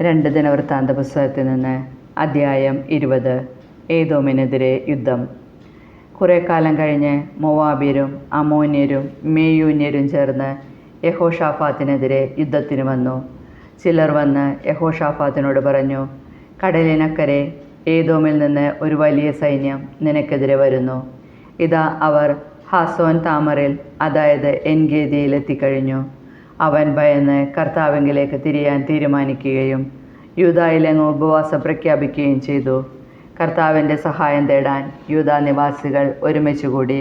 രണ്ട് ദിനവൃത്താന്ത പുസ്തകത്തിൽ നിന്ന് അദ്ധ്യായം ഇരുപത് ഏതോമിനെതിരെ യുദ്ധം. കുറേ കാലം കഴിഞ്ഞ് മൊവാബിയരും അമോന്യരും മേയൂന്യരും ചേർന്ന് യഹോഷാഫാത്തിനെതിരെ യുദ്ധത്തിന് വന്നു. ചിലർ വന്ന് യഹോഷാഫാത്തിനോട് പറഞ്ഞു കടലിനക്കരെ ഏതോമിൽ നിന്ന് ഒരു വലിയ സൈന്യം നിനക്കെതിരെ വരുന്നു. ഇതാ അവർ ഹാസോൻ താമറിൽ അതായത് എൻഗേദിയിൽ എത്തിക്കഴിഞ്ഞു. അവൻ ഭയന്ന് കർത്താവിങ്കിലേക്ക് തിരിയാൻ തീരുമാനിക്കുകയും യൂതായിലെങ്ങ് ഉപവാസം പ്രഖ്യാപിക്കുകയും ചെയ്തു. കർത്താവിന്റെ സഹായം തേടാൻ യൂതാ നിവാസികൾ ഒരുമിച്ച് കൂടി.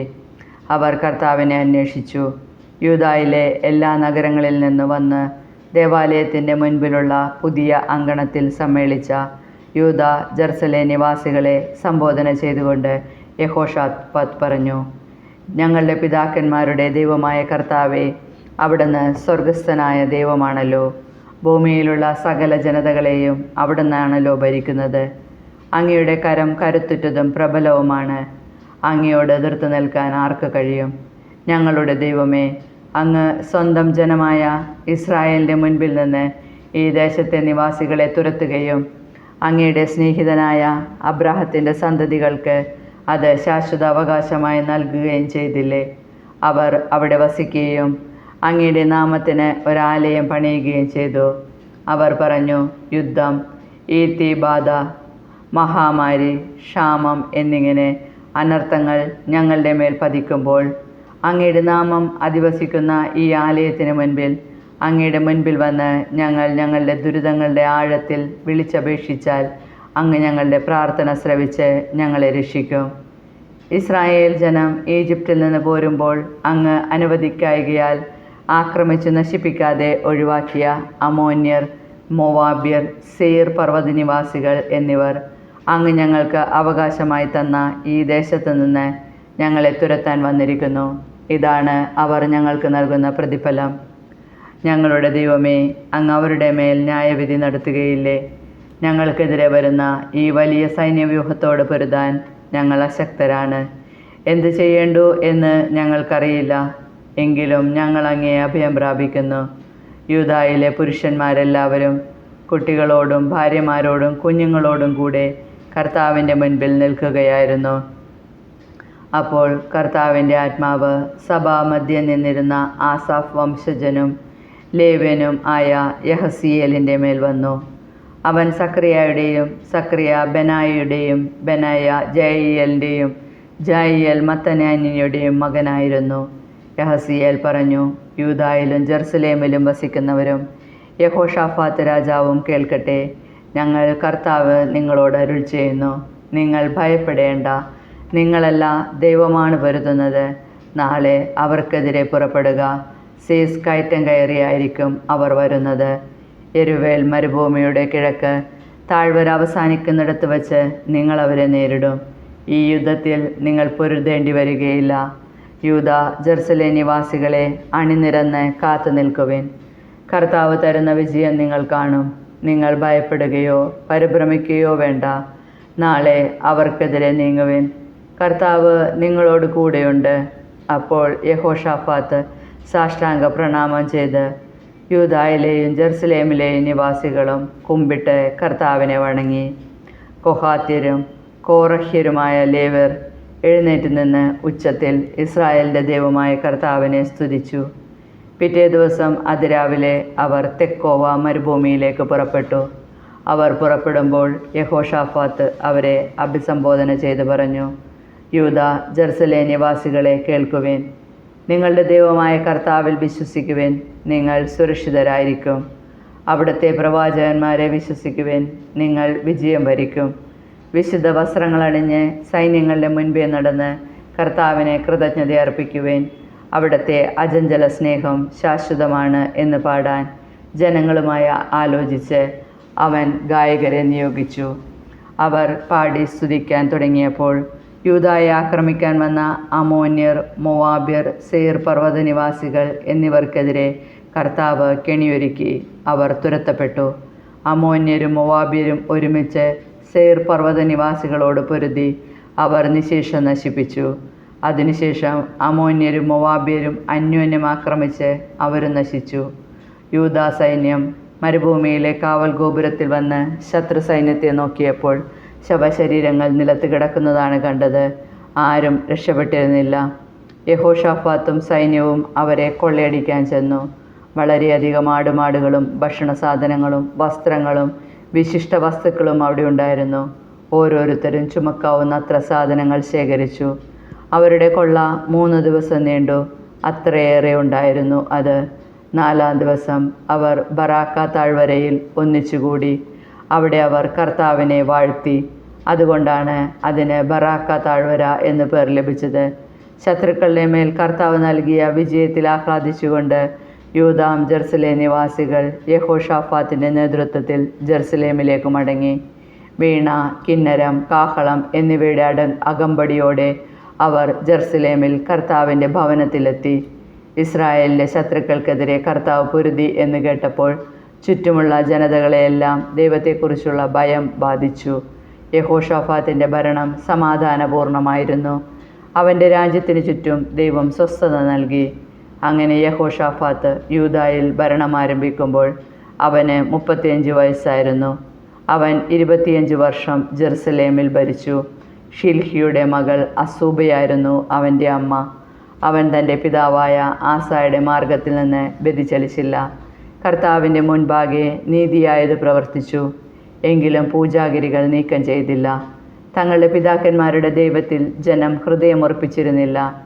അവർ കർത്താവിനെ അന്വേഷിച്ചു. യൂതായിലെ എല്ലാ നഗരങ്ങളിൽ നിന്ന് വന്ന് ദേവാലയത്തിന്റെ മുൻപിലുള്ള പുതിയ അങ്കണത്തിൽ സമ്മേളിച്ച യൂത ജെർസലെ നിവാസികളെ സംബോധന ചെയ്തുകൊണ്ട് യഹോഷാത്ത് പറഞ്ഞു ഞങ്ങളുടെ പിതാക്കന്മാരുടെ ദൈവമായ കർത്താവെ അവിടുന്ന് സ്വർഗസ്ഥനായ ദൈവമാണല്ലോ. ഭൂമിയിലുള്ള സകല ജനതകളെയും അവിടുന്നാണല്ലോ ഭരിക്കുന്നത്. അങ്ങയുടെ കരം കരുത്തുറ്റതും പ്രബലവുമാണ്. അങ്ങയോട് എതിർത്ത് നിൽക്കാൻ ആർക്ക് കഴിയും? ഞങ്ങളുടെ ദൈവമേ അങ്ങ് സ്വന്തം ജനമായ ഇസ്രായേലിന്റെ മുൻപിൽ നിന്ന് ഈ ദേശത്തെ നിവാസികളെ തുരത്തുകയും അങ്ങയുടെ സ്നേഹിതനായ അബ്രാഹത്തിന്റെ സന്തതികൾക്ക് അത് ശാശ്വത അവകാശമായി നൽകുകയും ചെയ്തില്ലേ? അവർ അവിടെ വസിക്കുകയും അങ്ങയുടെ നാമത്തിന് ഒരാലയം പണിയുകയും ചെയ്തു. അവർ പറഞ്ഞു യുദ്ധം ഈത്തിബാധ മഹാമാരി ക്ഷാമം എന്നിങ്ങനെ അനർത്ഥങ്ങൾ ഞങ്ങളുടെ മേൽ പതിക്കുമ്പോൾ അങ്ങയുടെ നാമം അധിവസിക്കുന്ന ഈ ആലയത്തിന് മുൻപിൽ അങ്ങയുടെ മുൻപിൽ വന്ന് ഞങ്ങൾ ഞങ്ങളുടെ ദുരിതങ്ങളുടെ ആഴത്തിൽ വിളിച്ചപേക്ഷിച്ചാൽ അങ്ങ് ഞങ്ങളുടെ പ്രാർത്ഥന ശ്രവിച്ച് ഞങ്ങളെ രക്ഷിക്കും. ഇസ്രായേൽ ജനം ഈജിപ്തിൽ നിന്ന് പോരുമ്പോൾ അങ്ങ് അനുവദിക്കായികയാൽ ആക്രമിച്ചു നശിപ്പിക്കാതെ ഒഴിവാക്കിയ അമോന്യർ മൊവാബ്യർ സെയർ പർവത നിവാസികൾ എന്നിവർ അങ്ങ് ഞങ്ങൾക്ക് അവകാശമായി തന്ന ഈ ദേശത്തു നിന്ന് ഞങ്ങളെ തുരത്താൻ വന്നിരിക്കുന്നു. ഇതാണ് അവർ ഞങ്ങൾക്ക് നൽകുന്ന പ്രതിഫലം. ഞങ്ങളുടെ ദൈവമേ അങ്ങ് അവരുടെ മേൽ ന്യായവിധി നടത്തുകയില്ലേ? ഞങ്ങൾക്കെതിരെ വരുന്ന ഈ വലിയ സൈന്യവ്യൂഹത്തോട് പൊരുതാൻ ഞങ്ങൾ അശക്തരാണ്. എന്ത് ചെയ്യേണ്ടു എന്ന് ഞങ്ങൾക്കറിയില്ല. എങ്കിലും ഞങ്ങൾ അങ്ങേ അഭയം പ്രാപിക്കുന്നു. യൂതായിലെ പുരുഷന്മാരെല്ലാവരും കുട്ടികളോടും ഭാര്യമാരോടും കുഞ്ഞുങ്ങളോടും കൂടെ കർത്താവിന്റെ മുൻപിൽ നിൽക്കുകയായിരുന്നു. അപ്പോൾ കർത്താവിന്റെ ആത്മാവ് സഭാമധ്യം നിന്നിരുന്ന ആസാഫ് വംശജനും ലേവ്യനും ആയ യഹസിയേലിന്റെ മേൽ വന്നു. അവൻ സക്രിയയുടെയും സക്രിയ ബനായിയുടെയും ബനായ ജയിയലിന്റെയും ജയിയൽ മത്തനാനിയുടെയും മകനായിരുന്നു. യഹസിയേൽ പറഞ്ഞു യൂതായിലും ജെറുസലേമിലും വസിക്കുന്നവരും യഹോഷാഫാത്ത് രാജാവും കേൾക്കട്ടെ ഞങ്ങൾ കർത്താവ് നിങ്ങളോട് അരുൾ ചെയ്യുന്നു. നിങ്ങൾ ഭയപ്പെടേണ്ട നിങ്ങളല്ല ദൈവമാണ് വരുത്തുന്നത് നാളെ അവർക്കെതിരെ പുറപ്പെടുക. സീസ് കയറ്റം കയറിയായിരിക്കും അവർ വരുന്നത്. എരുവേൽ മരുഭൂമിയുടെ കിഴക്ക് താഴ്വര അവസാനിക്കുന്നിടത്ത് വച്ച് നിങ്ങളവരെ നേരിടും. ഈ യുദ്ധത്തിൽ നിങ്ങൾ പൊരുതേണ്ടി വരികയില്ല. യൂത ജെർസലേ നിവാസികളെ അണിനിരന്ന് കാത്തു നിൽക്കുവിൻ. കർത്താവ് തരുന്ന വിജയം നിങ്ങൾ കാണും. നിങ്ങൾ ഭയപ്പെടുകയോ പരിഭ്രമിക്കുകയോ വേണ്ട. നാളെ അവർക്കെതിരെ നീങ്ങുവിൻ. കർത്താവ് നിങ്ങളോട് കൂടെയുണ്ട്. അപ്പോൾ യഹോഷാഫാത്ത് സാഷ്ടാംഗ പ്രണാമം ചെയ്ത് യൂതായിലെയും ജെറുസലേമിലെയും നിവാസികളും കുമ്പിട്ട് കർത്താവിനെ വണങ്ങി. കൊഹാത്യരും കോറഹ്യരുമായ ലേവർ എഴുന്നേറ്റ് നിന്ന് ഉച്ചത്തിൽ ഇസ്രായേലിന്റെ ദൈവമായ കർത്താവിനെ സ്തുതിച്ചു. പിറ്റേ ദിവസം അതിരാവിലെ അവർ തെക്കോവ മരുഭൂമിയിലേക്ക് പുറപ്പെട്ടു. അവർ പുറപ്പെടുമ്പോൾ യഹോഷാഫാത്ത് അവരെ അഭിസംബോധന ചെയ്ത് പറഞ്ഞു യൂത ജെർസലേ നിവാസികളെ കേൾക്കുവേൻ. നിങ്ങളുടെ ദൈവമായ കർത്താവിൽ വിശ്വസിക്കുവേൻ. നിങ്ങൾ സുരക്ഷിതരായിരിക്കും. അവിടുത്തെ പ്രവാചകന്മാരെ വിശ്വസിക്കുവേൻ. നിങ്ങൾ വിജയം വരിക്കും. വിശുദ്ധ വസ്ത്രങ്ങളണിഞ്ഞ് സൈന്യങ്ങളുടെ മുൻപേ നടന്ന് കർത്താവിനെ കൃതജ്ഞത അർപ്പിക്കുവേൻ. അവിടുത്തെ അജഞ്ചല സ്നേഹം ശാശ്വതമാണ് എന്ന് പാടാൻ ജനങ്ങളുമായി ആലോചിച്ച് അവൻ ഗായകരെ നിയോഗിച്ചു. അവർ പാടി സ്തുതിക്കാൻ തുടങ്ങിയപ്പോൾ യൂതായെ ആക്രമിക്കാൻ വന്ന അമോന്യർ മൊവാബ്യർ സെയർ പർവത നിവാസികൾ എന്നിവർക്കെതിരെ കർത്താവ് കെണിയൊരുക്കി അവർ തുരത്തപ്പെട്ടു. അമോന്യരും മൊവാബ്യരും ഒരുമിച്ച് സെയർ പർവത നിവാസികളോട് പൊരുതി അവർ നിശേഷം നശിപ്പിച്ചു. അതിനുശേഷം അമോന്യരും മൊവാബ്യരും അന്യോന്യം ആക്രമിച്ച് അവരും നശിച്ചു. യൂതാ സൈന്യം മരുഭൂമിയിലെ കാവൽ ഗോപുരത്തിൽ വന്ന് ശത്രു സൈന്യത്തെ നോക്കിയപ്പോൾ ശവശരീരങ്ങൾ നിലത്ത് കിടക്കുന്നതാണ് കണ്ടത്. ആരും രക്ഷപ്പെട്ടിരുന്നില്ല. യഹോഷാഫാത്തും സൈന്യവും അവരെ കൊള്ളയടിക്കാൻ ചെന്നു. വളരെയധികം ആടുമാടുകളും ഭക്ഷണ സാധനങ്ങളും വസ്ത്രങ്ങളും വിശിഷ്ട വസ്തുക്കളും അവിടെ ഉണ്ടായിരുന്നു. ഓരോരുത്തരും ചുമക്കാവുന്ന അത്ര സാധനങ്ങൾ ശേഖരിച്ചു. അവരുടെ കൊള്ള മൂന്ന് ദിവസം നീണ്ടു. അത്രയേറെ ഉണ്ടായിരുന്നു അത്. നാലാം ദിവസം അവർ ബറാക്ക താഴ്വരയിൽ ഒന്നിച്ചുകൂടി. അവിടെ അവർ കർത്താവിനെ വാഴ്ത്തി. അതുകൊണ്ടാണ് അതിന് ബറാക്ക താഴ്വര എന്ന് പേർ ലഭിച്ചത്. ശത്രുക്കളുടെ മേൽ കർത്താവ് നൽകിയ വിജയത്തിൽ ആഹ്ലാദിച്ചുകൊണ്ട് യൂതാം ജെർസലേ നിവാസികൾ യഹോഷാഫാത്തിന്റെ നേതൃത്വത്തിൽ ജെറുസലേമിലേക്ക് മടങ്ങി. വീണ കിന്നരം കാഹളം എന്നിവയുടെ അട അകമ്പടിയോടെ അവർ ജെറുസലേമിൽ കർത്താവിന്റെ ഭവനത്തിലെത്തി. ഇസ്രായേലിന്റെ ശത്രുക്കൾക്കെതിരെ കർത്താവ് പൊരുതി എന്ന് കേട്ടപ്പോൾ ചുറ്റുമുള്ള ജനതകളെയെല്ലാം ദൈവത്തെക്കുറിച്ചുള്ള ഭയം ബാധിച്ചു. യഹോഷാഫാത്തിന്റെ ഭരണം സമാധാനപൂർണമായിരുന്നു. അവന്റെ രാജ്യത്തിന് ചുറ്റും ദൈവം സ്വസ്ഥത നൽകി. അങ്ങനെ യഹോഷാഫാത്ത് യൂതായിൽ ഭരണം ആരംഭിക്കുമ്പോൾ അവന് മുപ്പത്തിയഞ്ച് വയസ്സായിരുന്നു. അവൻ ഇരുപത്തിയഞ്ച് വർഷം ജെറുസലേമിൽ ഭരിച്ചു. ഷിൽഹിയുടെ മകൾ അസൂബയായിരുന്നു അവന്റെ അമ്മ. അവൻ തന്റെ പിതാവായ ആസായുടെ മാർഗത്തിൽ നിന്ന് വ്യതിചലിച്ചില്ല. കർത്താവിന്റെ മുൻപാകെ നീതിയായത് പ്രവർത്തിച്ചു. എങ്കിലും പൂജാഗിരികൾ നീക്കം ചെയ്തില്ല. തങ്ങളുടെ പിതാക്കന്മാരുടെ ദൈവത്തിൽ ജനം ഹൃദയമുറപ്പിച്ചിരുന്നില്ല.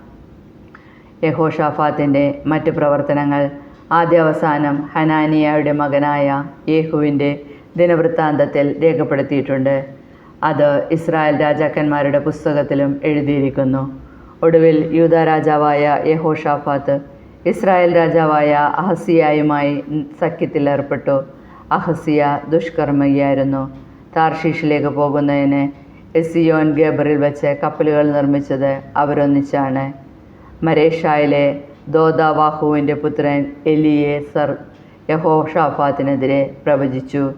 യഹോഷാഫാത്തിന്റെ മറ്റ് പ്രവർത്തനങ്ങൾ. ആദ്യാവസാനം ഹനാനിയയുടെ മകനായ യേഹുവിന്റെ ദിനവൃത്താന്തത്തിൽ രേഖപ്പെടുത്തിയിട്ടുണ്ട്. അത് ഇസ്രായേൽ രാജാക്കന്മാരുടെ പുസ്തകത്തിലും എഴുതിയിരിക്കുന്നു. ഒടുവിൽ യൂത രാജാവായ യഹോഷാഫാത്ത് ഇസ്രായേൽ രാജാവായ അഹസിയായുമായി സഖ്യത്തിൽ ഏർപ്പെട്ടു. അഹസിയ ദുഷ്കർമ്മിയായിരുന്നു. താർഷീഷിലേക്ക് പോകുന്നതിന് എസിയോൻ ഗേബറിൽ വെച്ച് കപ്പലുകൾ നിർമ്മിച്ചത് അവരൊന്നിച്ചാണ്. മരേഷായിലെ ദോദാവാഹുവിന്റെ പുത്രൻ എലിയേസർ യഹോഷാഫാത്തിനെതിരെ പ്രവചിച്ചു.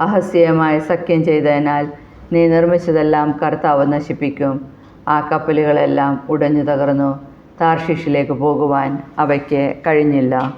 അഹസ്യമായി സഖ്യം ചെയ്തതിനാൽ നീ നിർമ്മിച്ചതെല്ലാം കർത്താവ് നശിപ്പിക്കും. ആ കപ്പലുകളെല്ലാം ഉടഞ്ഞു തകർന്നു. താർഷിഷിലേക്ക് പോകുവാൻ അവയ്ക്ക് കഴിഞ്ഞില്ല.